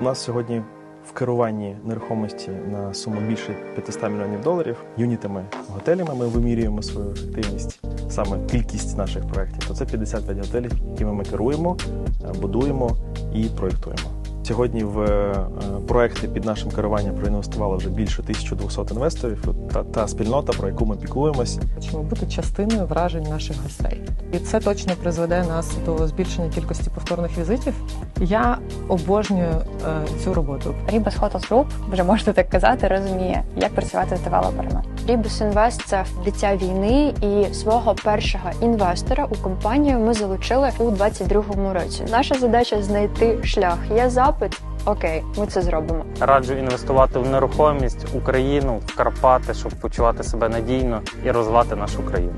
У нас сьогодні в керуванні нерухомості на суму більше 500 мільйонів доларів. Юнітами готелями ми вимірюємо свою ефективність, саме кількість наших проєктів. То це 55 готелів, якими ми керуємо, будуємо і проєктуємо. Сьогодні в е, проекти під нашим керуванням проінвестувало вже більше 1200 інвесторів. Та, та спільнота, про яку ми піклуємось, Хочемо бути частиною вражень наших гостей. І це точно призведе нас до збільшення кількості повторних візитів. Я обожнюю е, цю роботу. Ribus Hotels Group, вже можна так казати, розуміє, як працювати з девелоперами. Ribus Invest – це дитя війни, і свого першого інвестора у компанію ми залучили у 22-му році. Наша задача знайти шлях. Є запит. Окей, ми це зробимо. Раджу інвестувати в нерухомість Україну, в Карпати, щоб почувати себе надійно і розвивати нашу країну.